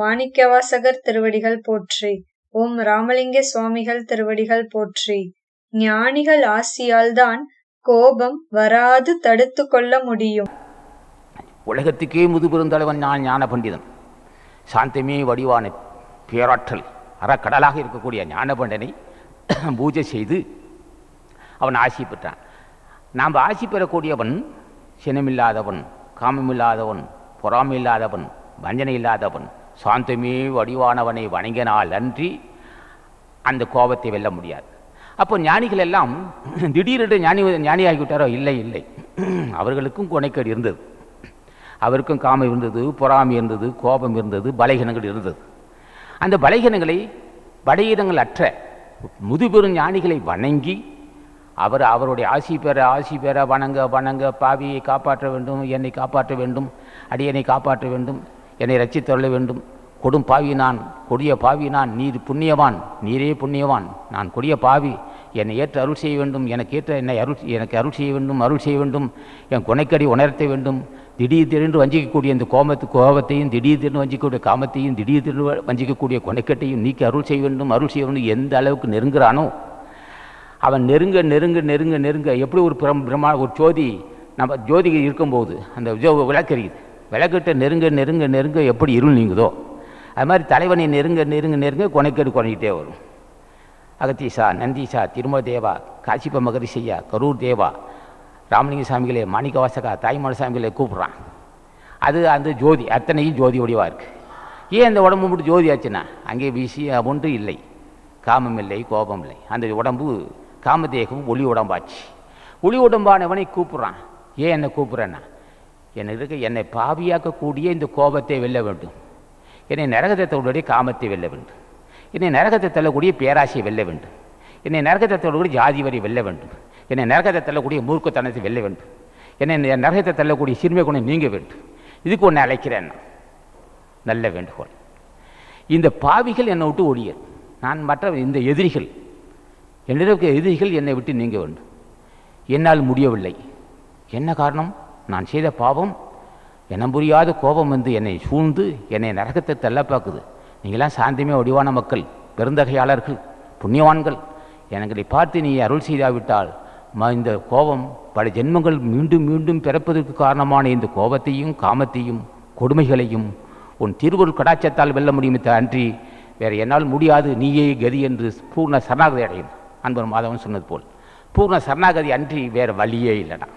மாணிக்கவாசகர் திருவடிகள் போற்றி. ஓம் ராமலிங்க சுவாமிகள் திருவடிகள் போற்றி. ஞானிகள் ஆசியால்தான் கோபம் வராது தடுத்து கொள்ள முடியும். உலகத்துக்கே முதுபெருந்தலைவன் நான் ஞான பண்டிதன். சாந்தமே வடிவான பேராற்றல் அறக்கடலாக இருக்கக்கூடிய ஞான பண்டனை பூஜை செய்து அவன் ஆசி பெற்றான். நாம் ஆசி பெறக்கூடியவன் சினமில்லாதவன் காமமில்லாதவன் பொறாமையில்லாதவன் வஞ்சனை இல்லாதவன் சாந்தமே வடிவானவனை வணங்கினால் அன்றி அந்த கோபத்தை வெல்ல முடியாது. அப்போ ஞானிகள் எல்லாம் திடீரென்று ஞானி ஞானியாகிவிட்டாரோ? இல்லை இல்லை. அவர்களுக்கும் கொனைக்கேடு இருந்தது. அவருக்கும் காமம் இருந்தது பொறாமை இருந்தது கோபம் இருந்தது பலகீனங்கள் இருந்தது. அந்த பலகீனங்களை பலகீனங்கள் அற்ற முதுபெரும் ஞானிகளை வணங்கி அவர் அவருடைய ஆசி பெற ஆசி பெற வணங்க வணங்க பாவியை காப்பாற்ற வேண்டும் என்னை காப்பாற்ற வேண்டும் அடியனை காப்பாற்ற வேண்டும். என்னை ரட்சித்தருள வேண்டும். கொடும் பாவி நான் கொடிய பாவி நான் நீர் புண்ணியவான் நீரே புண்ணியவான். நான் கொடிய பாவி என்னை ஏற்று அருள் செய்ய வேண்டும். எனக்கு ஏற்ற என்னை அருள் எனக்கு அருள் செய்ய வேண்டும் அருள் செய்ய வேண்டும். என் குணைக்கடி உணர்த்த வேண்டும். திடீர் திடீர்னு வஞ்சிக்கக்கூடிய இந்த கோமத்து கோபத்தையும் திடீர் திடீர்னு வஞ்சிக்கக்கூடிய காமத்தையும் திடீர் திடீர்னு வஞ்சிக்கக்கூடிய குணைக்கட்டையும் நீக்கி அருள் செய்ய வேண்டும். அருள் செய்ய வேண்டும். எந்த அளவுக்கு நெருங்குறானோ அவன் நெருங்க நெருங்க நெருங்க நெருங்க. எப்படி ஒரு பிரம் பிரம்மா ஒரு ஜோதி நம்ம ஜோதி இருக்கும்போது அந்த ஜோ விளக்கறியுது. விளக்கிட்ட நெருங்க நெருங்க நெருங்க எப்படி இருள் நீங்குதோ அது மாதிரி தலைவனை நெருங்க நெருங்க நெருங்க கொனைக்கேடு குறைஞ்சிட்டே வரும். அகத்தீசா நந்தீசா திரும தேவா காசிப்ப மகரிஷையா கரூர் தேவா ராமலிங்க சாமிகளே மாணிக்கவாசகா தாய்மான சாமிகளே கூப்பிட்றான். அது அந்த ஜோதி அத்தனையும் ஜோதி உடையவாக இருக்குது ஏன் அந்த உடம்பு மட்டும் ஜோதி ஆச்சுன்னா? அங்கே வீசி ஒன்று இல்லை. காமம் இல்லை கோபம் இல்லை. அந்த உடம்பு காமதேகம் ஒளி உடம்பாச்சு. ஒளி உடம்பானவனை கூப்பிட்றான். ஏன் என்னை கூப்பிட்றேன்னா? எனக்கு என்னை பாவியாக்கக்கூடிய இந்த கோபத்தை வெல்ல வேண்டும். என்னை நரகத்தை தள்ளுடைய காமத்தை வெல்ல வேண்டும். என்னை நரகத்தை தள்ளக்கூடிய பேராசையை வெல்ல வேண்டும். என்னை நரகத்தை தள்ளக்கூடிய ஜாதி வரி வெல்ல வேண்டும். என்னை நரகத்தை தள்ளக்கூடிய மூர்க்கத்தனத்தை வெல்ல வேண்டும். என்னை நரகத்தை தள்ளக்கூடிய சிறுமை குணம் நீங்க வேண்டும். இதுக்கு ஒன்று அழைக்கிறேன் நான். நல்ல வேண்டுகோள். இந்த பாவிகள் என்னை விட்டு ஒழிய நான் மற்ற இந்த எதிரிகள். என்னிடம் எதிரிகள் என்னை விட்டு நீங்க வேண்டும். என்னால் முடியவில்லை. என்ன காரணம்? நான் செய்த பாவம் எண்ணம் புரியாத கோபம் வந்து என்னை சூழ்ந்து என்னை நரகத்தை தள்ளப்பாக்குது. பார்க்குது நீங்களாம் சாந்திமே ஒடிவான மக்கள் பெருந்தகையாளர்கள் புண்ணியவான்கள். எங்களை பார்த்து நீ அருள் செய்தாவிட்டால் இந்த கோபம் பல ஜென்மங்கள் மீண்டும் மீண்டும் பிறப்பதற்கு காரணமான இந்த கோபத்தையும் காமத்தையும் கொடுமைகளையும் உன் திருவருள் கடாச்சத்தால் வெல்ல முடியுமே அன்றி வேறு என்னால் முடியாது நீயே கதி என்று பூர்ண சரணாகதி அடையும். அன்பர் மாதவன் சொன்னது போல் பூர்ண சரணாகதி அன்றி வேறு வழியே இல்லைடா